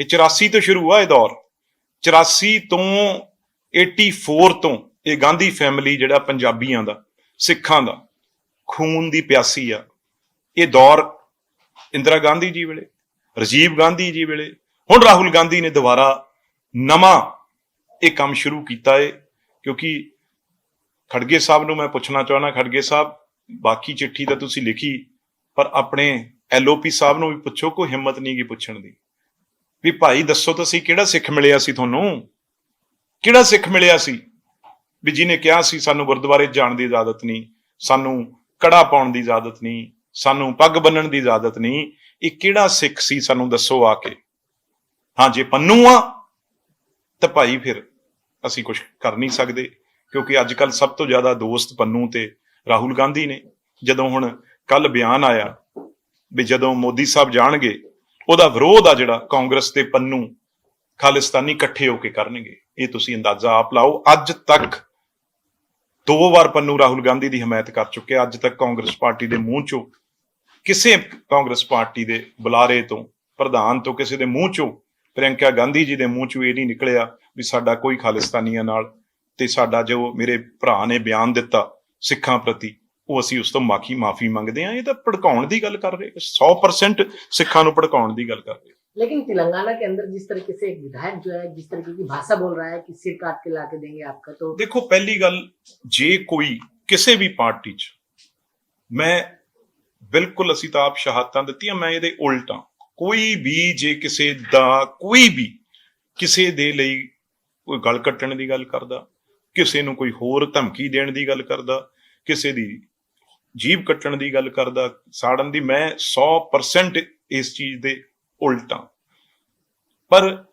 ਇਹ 84 ਤੋਂ ਸ਼ੁਰੂ ਆ ਇਹ ਦੌਰ। 84 ਤੋਂ 84 ਤੋਂ ਇਹ ਗਾਂਧੀ ਫੈਮਿਲੀ ਜਿਹੜਾ ਪੰਜਾਬੀਆਂ ਦਾ, ਸਿੱਖਾਂ ਦਾ, ਖੂਨ ਦੀ ਪਿਆਸੀ ਆ। ਇਹ ਦੌਰ ਇੰਦਰਾ ਗਾਂਧੀ ਜੀ ਵੇਲੇ, ਰਾਜੀਵ ਗਾਂਧੀ ਜੀ ਵੇਲੇ, ਹੁਣ ਰਾਹੁਲ ਗਾਂਧੀ ਨੇ ਦੁਬਾਰਾ ਨਵਾਂ ਇਹ ਕੰਮ ਸ਼ੁਰੂ ਕੀਤਾ ਹੈ ਕਿਉਂਕਿ ਖੜਗੇ ਸਾਹਿਬ ਨੂੰ ਮੈਂ ਪੁੱਛਣਾ ਚਾਹਣਾ ਖੜਗੇ ਸਾਹਿਬ, ਬਾਕੀ ਚਿੱਠੀ ਤਾਂ ਤੁਸੀਂ ਲਿਖੀ, ਪਰ ਆਪਣੇ ਐਲਓਪੀ ਸਾਹਿਬ ਨੂੰ ਵੀ ਪੁੱਛੋ, ਕੋਈ ਹਿੰਮਤ ਨਹੀਂ ਗਈ ਪੁੱਛਣ ਦੀ। ਵੀ ਭਾਈ ਦੱਸੋ ਤਾਂ ਤੁਸੀਂ ਕਿਹੜਾ ਸਿੱਖ ਮਿਲਿਆ ਸੀ ਤੁਹਾਨੂੰ? ਕਿਹੜਾ ਸਿੱਖ ਮਿਲਿਆ ਸੀ? ਵੀ ਜਿਹਨੇ ਕਿਹਾ ਸੀ, ਸਾਨੂੰ ਗੁਰਦੁਆਰੇ ਜਾਣ ਦੀ ਇਜਾਜ਼ਤ ਨਹੀਂ, ਸਾਨੂੰ ਕੜਾ ਪਾਉਣ ਦੀ ਇਜਾਜ਼ਤ ਨਹੀਂ, ਸਾਨੂੰ ਪੱਗ ਬੰਨਣ ਦੀ ਇਜਾਜ਼ਤ ਨਹੀਂ, ਇਹ ਕਿਹੜਾ ਸਿੱਖ ਸੀ ਸਾਨੂੰ ਦੱਸੋ ਆ ਕੇ? ਹਾਂ, ਜੇ ਪੰਨੂ ਆ, ਤਾਂ ਭਾਈ ਫਿਰ ਅਸੀਂ ਕੁਝ ਕਰ ਨਹੀਂ ਸਕਦੇ, ਕਿਉਂਕਿ ਅੱਜ ਕੱਲ ਸਭ ਤੋਂ ਜ਼ਿਆਦਾ ਦੋਸਤ ਪੰਨੂ ਤੇ ਰਾਹੁਲ ਗਾਂਧੀ ਨੇ। ਜਦੋਂ ਹੁਣ ਕੱਲ ਬਿਆਨ ਆਇਆ ਵੀ ਜਦੋਂ ਮੋਦੀ ਸਾਹਿਬ ਜਾਣਗੇ ਉਹਦਾ ਵਿਰੋਧ ਆ ਜਿਹੜਾ ਕਾਂਗਰਸ ਤੇ ਪੰਨੂ ਖਾਲਿਸਤਾਨੀ ਇਕੱਠੇ ਹੋ ਕੇ ਕਰਨਗੇ। ਇਹ ਤੁਸੀਂ ਅੰਦਾਜ਼ਾ ਆਪ ਲਾਓ। ਅੱਜ ਤੱਕ ਦੋ ਵਾਰ ਪੰਨੂ ਰਾਹੁਲ ਗਾਂਧੀ ਦੀ ਹਮਾਇਤ ਕਰ ਚੁੱਕੇ ਅੱਜ ਤੱਕ ਕਾਂਗਰਸ ਪਾਰਟੀ ਦੇ ਮੂੰਹ ਚੋਂ ਕਿਸੇ ਕਾਂਗਰਸ ਪਾਰਟੀ ਦੇ ਬੁਲਾਰੇ ਤੋਂ, ਪ੍ਰਧਾਨ ਤੋਂ ਕਿਸੇ ਦੇ ਮੂੰਹ ਚੋਂ, ਪ੍ਰਿਯੰਕਾ ਗਾਂਧੀ ਜੀ ਦੇ ਮੂੰਹ ਚੋਂ ਇਹ ਨਹੀਂ ਨਿਕਲਿਆ ਵੀ ਸਾਡਾ ਕੋਈ ਖਾਲਿਸਤਾਨੀਆਂ ਨਾਲ ਤੇ ਸਾਡਾ ਜੋ ਮੇਰੇ ਭਰਾ ਨੇ ਬਿਆਨ ਦਿੱਤਾ ਸਿੱਖਾਂ ਪ੍ਰਤੀ ਉਹ ਅਸੀਂ ਉਸ ਤੋਂ ਮਾਫੀ ਮਾਫੀ ਮੰਗਦੇ ਹਾਂ ਇਹ ਤਾਂ ਭੜਕਾਉਣ ਦੀ ਗੱਲ ਕਰ ਰਹੇ 100% ਸਿੱਖਾਂ ਨੂੰ ਭੜਕਾਉਣ ਦੀ ਗੱਲ ਕਰ ਰਹੇ लेकिन तेलंगाना के अंदर जिस तरीके से एक विधायक जो है जिस तरीके की भाषा बोल रहा है कि सिर काट के ला के देंगे आपका तो ਦੇਖੋ ਪਹਿਲੀ ਗੱਲ ਜੇ ਕੋਈ ਕਿਸੇ ਵੀ ਪਾਰਟੀ 'ਚ ਮੈਂ ਬਿਲਕੁਲ ਅਸੀਂ ਤਾਂ ਆਪ ਸ਼ਹਾਦਤਾਂ ਦਿੱਤੀਆਂ ਮੈਂ ਇਹਦੇ ਉਲਟਾਂ ਕੋਈ ਵੀ ਜੇ ਕਿਸੇ ਦਾ ਕੋਈ ਵੀ ਕਿਸੇ ਦੇ ਲਈ ਕੋਈ ਗਲ ਕੱਟਣ ਦੀ ਗੱਲ ਕਰਦਾ ਕਿਸੇ ਨੂੰ ਕੋਈ ਹੋਰ ਧਮਕੀ ਦੇਣ ਦੀ ਗੱਲ ਕਰਦਾ ਕਿਸੇ ਦੀ ਜੀਭ ਕੱਟਣ ਦੀ ਗੱਲ ਕਰਦਾ, ਸਾੜਨ ਦੀ, ਮੈਂ 100% ਇਸ ਚੀਜ਼ ਦੇ ਉਲਟਾਂ ਪਰ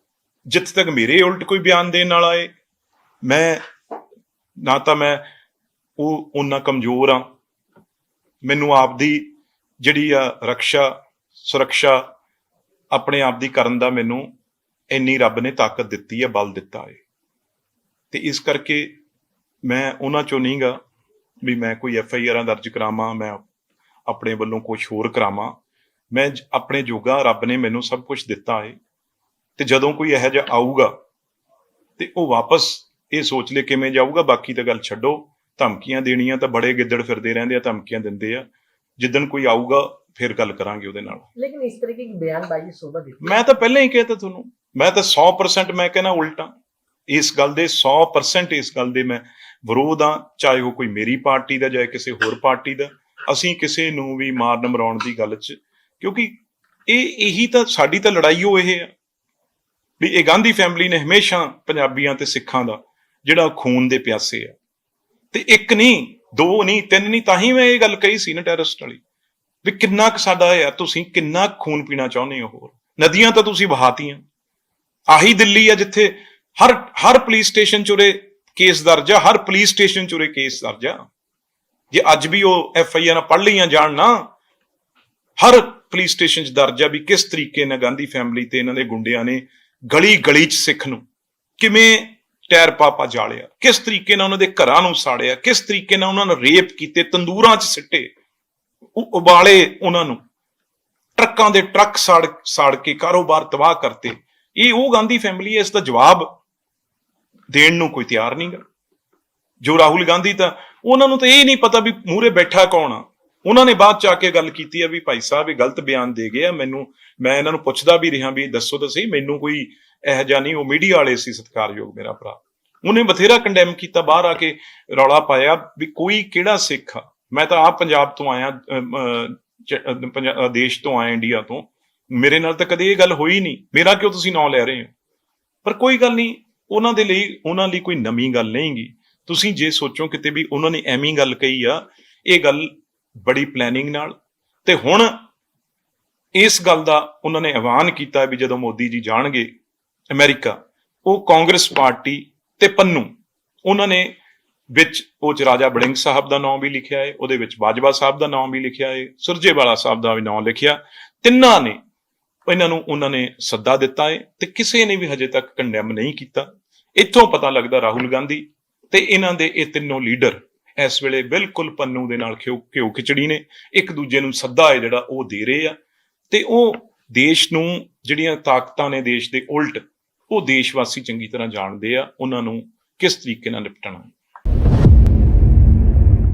ਜਿੱਥੇ ਤੱਕ ਮੇਰੇ ਉਲਟ ਕੋਈ ਬਿਆਨ ਦੇਣ ਵਾਲਾ ਏ, ਮੈਂ, ਨਾ ਤਾਂ ਮੈਂ ਉਹ ਉਹਨਾਂ ਕਮਜ਼ੋਰ ਆ ਮੈਨੂੰ ਆਪਦੀ ਜਿਹੜੀ ਆ ਰੱਖਿਆ ਸੁਰੱਖਿਆ ਆਪਣੇ ਆਪ ਦੀ ਕਰਨ ਦਾ ਮੈਨੂੰ ਇੰਨੀ ਰੱਬ ਨੇ ਤਾਕਤ ਦਿੱਤੀ ਹੈ ਬਲ ਦਿੱਤਾ ਹੈ ਤੇ ਇਸ ਕਰਕੇ ਮੈਂ ਉਹਨਾਂ ਚੋਂ ਨਹੀਂਗਾ ਵੀ ਮੈਂ ਕੋਈ ਐਫ ਆਈ ਆਰਾਂ ਦਰਜ ਕਰਾਵਾਂ ਮੈਂ ਆਪਣੇ ਵੱਲੋਂ ਕੁਝ ਹੋਰ ਕਰਾਵਾਂ। ਮੈਂ ਆਪਣੇ ਜੋਗਾ ਰੱਬ ਨੇ ਮੈਨੂੰ ਸਭ ਕੁਝ ਦਿੱਤਾ ਹੈ ਤੇ ਜਦੋਂ ਕੋਈ ਇਹੋ ਜਿਹਾ ਆਊਗਾ ਤੇ ਉਹ ਵਾਪਸ ਇਹ ਸੋਚ ਲੈ ਕਿਵੇਂ ਜਾਊਗਾ ਬਾਕੀ ਤਾਂ ਗੱਲ ਛੱਡੋ। ਧਮਕੀਆਂ ਦੇਣੀਆਂ ਤਾਂ ਬੜੇ ਗਿੱਦੜ ਫਿਰਦੇ ਰਹਿੰਦੇ ਆ ਧਮਕੀਆਂ ਦਿੰਦੇ ਆ। ਜਿੱਦਣ ਕੋਈ ਆਊਗਾ ਫਿਰ ਗੱਲ ਕਰਾਂਗੇ ਉਹਦੇ ਨਾਲ। ਲੇਕਿਨ ਇਸ ਤਰੀਕੇ ਦੀ ਬਿਆਨਬਾਜ਼ੀ ਸੋਭਾ ਦਿੱਤੀ। ਮੈਂ ਤਾਂ ਪਹਿਲਾਂ ਹੀ ਕਹਿਤਾ ਤੁਹਾਨੂੰ। ਮੈਂ ਤਾਂ 100% ਮੈਂ ਕਹਿੰਦਾ ਉਲਟਾ। ਇਸ ਗੱਲ ਦੇ 100% ਇਸ ਗੱਲ ਦੇ ਮੈਂ ਵਿਰੋਧ ਆ ਚਾਹੇ ਉਹ ਕੋਈ ਮੇਰੀ ਪਾਰਟੀ ਦਾ, ਚਾਹੇ ਕਿਸੇ ਹੋਰ ਪਾਰਟੀ ਦਾ। ਅਸੀਂ ਕਿਸੇ ਨੂੰ ਵੀ ਮਾਰਨ ਮਰਾਉਣ ਦੀ ਗੱਲ 'ਚ, ਕਿਉਂਕਿ ਇਹ, ਇਹੀ ਤਾਂ, ਸਾਡੀ ਤਾਂ ਲੜਾਈ ਉਹ ਇਹ ਆ ਵੀ ਇਹ ਗਾਂਧੀ ਫੈਮਿਲੀ ਨੇ ਹਮੇਸ਼ਾ ਪੰਜਾਬੀਆਂ ਤੇ ਸਿੱਖਾਂ ਦਾ ਜਿਹੜਾ ਖੂਨ ਦੇ ਪਿਆਸੇ ਆ। ਤੇ ਇੱਕ ਨਹੀਂ, ਦੋ ਨਹੀਂ, ਤਿੰਨ ਨਹੀਂ, ਤਾਂ ਹੀ ਮੈਂ ਇਹ ਗੱਲ ਕਹੀ ਸੀ ਨਾ ਟੈਰਰਿਸਟ ਵਾਲੀ ਵੀ ਕਿੰਨਾ ਕੁ ਸਾਡਾ ਯਾਰ ਤੁਸੀਂ ਕਿੰਨਾ ਕੁ ਖੂਨ ਪੀਣਾ ਚਾਹੁੰਦੇ ਹੋ ਹੋਰ? ਨਦੀਆਂ ਤਾਂ ਤੁਸੀਂ ਵਹਾਤੀਆਂ। ਆਹੀ ਦਿੱਲੀ ਆ ਜਿੱਥੇ ਹਰ ਹਰ ਪੁਲਿਸ ਸਟੇਸ਼ਨ ਚ ਉਰੇ ਕੇਸ ਦਰਜ ਆ, ਹਰ ਪੁਲਿਸ ਸਟੇਸ਼ਨ ਚ ਉਰੇ ਕੇਸ ਦਰਜ ਆ। ਜੇ ਅੱਜ ਵੀ ਉਹ ਐਫ ਆਈ ਆਰ ਪੜ੍ਹ ਲਈਆਂ ਜਾਣ ਨਾ, ਹਰ ਪੁਲਿਸ ਸਟੇਸ਼ਨ 'ਚ ਦਰਜ ਆ ਵੀ ਕਿਸ ਤਰੀਕੇ ਨਾਲ ਗਾਂਧੀ ਫੈਮਿਲੀ ਤੇ ਇਹਨਾਂ ਦੇ ਗੁੰਡਿਆਂ ਨੇ ਗਲੀ ਗਲੀ 'ਚ ਸਿੱਖ ਨੂੰ ਕਿਵੇਂ ਟੈਰ ਪਾਪਾ ਜਾਲਿਆ, ਕਿਸ ਤਰੀਕੇ ਨਾਲ ਉਹਨਾਂ ਦੇ ਘਰਾਂ ਨੂੰ ਸਾੜਿਆ, ਕਿਸ ਤਰੀਕੇ ਨਾਲ ਉਹਨਾਂ ਨੂੰ ਰੇਪ ਕੀਤੇ, ਤੰਦੂਰਾਂ 'ਚ ਸਿੱਟੇ ਉਬਾਲੇ ਉਹਨਾਂ ਨੂੰ, ਟਰੱਕਾਂ ਦੇ ਟਰੱਕ ਸਾੜ ਸਾੜ ਕੇ ਕਾਰੋਬਾਰ ਤਬਾਹ ਕਰਤੇ। ਇਹ ਉਹ ਗਾਂਧੀ ਫੈਮਿਲੀ ਹੈ ਇਸ ਦਾ ਜਵਾਬ ਦੇਣ ਨੂੰ ਕੋਈ ਤਿਆਰ ਨਹੀਂਗਾ ਜੋ ਰਾਹੁਲ ਗਾਂਧੀ ਤਾਂ ਉਹਨਾਂ ਨੂੰ ਤਾਂ ਇਹ ਨਹੀਂ ਪਤਾ ਵੀ ਮੂਹਰੇ ਬੈਠਾ ਕੌਣ ਆ। ਉਹਨਾਂ ਨੇ ਬਾਅਦ ਚ ਆ ਕੇ ਗੱਲ ਕੀਤੀ ਆ ਵੀ ਭਾਈ ਸਾਹਿਬ ਇਹ ਗਲਤ ਬਿਆਨ ਦੇ ਗਏ ਆ ਮੈਨੂੰ ਮੈਂ ਇਹਨਾਂ ਨੂੰ ਪੁੱਛਦਾ ਵੀ ਰਿਹਾ ਵੀ ਦੱਸੋ ਤਾਂ ਸਹੀ ਮੈਨੂੰ ਕੋਈ ਇਹੋ ਜਿਹਾ ਨਹੀਂ ਉਹ ਮੀਡੀਆ ਵਾਲੇ ਸੀ ਸਤਿਕਾਰਯੋਗ ਮੇਰਾ ਭਰਾ। ਉਹਨੇ ਬਥੇਰਾ ਕੰਡੈਮ ਕੀਤਾ ਬਾਹਰ ਆ ਕੇ ਰੌਲਾ ਪਾਇਆ ਵੀ ਕੋਈ ਕਿਹੜਾ ਸਿੱਖ ਆ। ਮੈਂ ਤਾਂ ਆਪ ਪੰਜਾਬ ਤੋਂ ਆਇਆ ਅਮ, ਦੇਸ਼ ਤੋਂ ਆਇਆ ਇੰਡੀਆ ਤੋਂ। ਮੇਰੇ ਨਾਲ ਤਾਂ ਕਦੇ ਇਹ ਗੱਲ ਹੋਈ ਨਹੀਂ। ਮੇਰਾ ਕਿਉਂ ਤੁਸੀਂ ਨਾਂ ਲੈ ਰਹੇ ਹੋ? ਪਰ ਕੋਈ ਗੱਲ ਨਹੀਂ ਉਹਨਾਂ ਦੇ ਲਈ, ਉਹਨਾਂ ਲਈ ਕੋਈ ਨਵੀਂ ਗੱਲ ਨਹੀਂਗੀ ਤੁਸੀਂ ਜੇ ਸੋਚੋ ਕਿਤੇ ਵੀ ਉਹਨਾਂ ਨੇ ਐਵੇਂ ਗੱਲ ਕਹੀ ਆ, ਇਹ ਗੱਲ ਬੜੀ ਪਲੈਨਿੰਗ ਨਾਲ। ਤੇ ਹੁਣ ਇਸ ਗੱਲ ਦਾ ਉਹਨਾਂ ਨੇ ਐਲਾਨ ਕੀਤਾ ਵੀ ਜਦੋਂ ਮੋਦੀ ਜੀ ਜਾਣਗੇ ਅਮਰੀਕਾ, ਉਹ ਕਾਂਗਰਸ ਪਾਰਟੀ ਤੇ ਪੰਨੂ, ਉਹਨਾਂ ਨੇ ਵਿੱਚ ਉਹ ਚ ਰਾਜਾ ਬੜਿੰਗ ਸਾਹਿਬ ਦਾ ਨਾਮ ਵੀ ਲਿਖਿਆ ਹੈ ਉਹਦੇ ਵਿੱਚ ਬਾਜਵਾ ਸਾਹਿਬ ਦਾ ਨਾਮ ਵੀ ਲਿਖਿਆ ਹੈ ਸੁਰਜੇਵਾਲਾ ਸਾਹਿਬ ਦਾ ਵੀ ਨਾਮ ਲਿਖਿਆ। ਤਿੰਨਾਂ ਨੇ, ਇਹਨਾਂ ਨੂੰ ਉਹਨਾਂ ਨੇ ਸੱਦਾ ਦਿੱਤਾ ਹੈ ਤੇ ਕਿਸੇ ਨੇ ਵੀ ਹਜੇ ਤੱਕ ਕੰਡੈਮ ਨਹੀਂ ਕੀਤਾ। ਇੱਥੋਂ ਪਤਾ ਲੱਗਦਾ ਰਾਹੁਲ ਗਾਂਧੀ ਤੇ ਇਹਨਾਂ ਦੇ ਇਹ ਤਿੰਨੋਂ ਲੀਡਰ ਇਸ ਵੇਲੇ ਬਿਲਕੁਲ ਪੰਨੂ ਦੇ ਨਾਲ ਖਿਓ ਘਿਓ ਖਿਚੜੀ ਨੇ। ਇੱਕ ਦੂਜੇ ਨੂੰ ਸੱਦਾ ਹੈ ਜਿਹੜਾ ਉਹ ਦੇ ਰਹੇ ਆ। ਤੇ ਉਹ ਦੇਸ਼ ਨੂੰ ਜਿਹੜੀਆਂ ਤਾਕਤਾਂ ਨੇ ਦੇਸ਼ ਦੇ ਉਲਟ, ਉਹ ਦੇਸ਼ ਵਾਸੀ ਚੰਗੀ ਤਰ੍ਹਾਂ ਜਾਣਦੇ ਆ, ਉਹਨਾਂ ਨੂੰ ਕਿਸ ਤਰੀਕੇ ਨਾਲ ਨਿਪਟਣਾ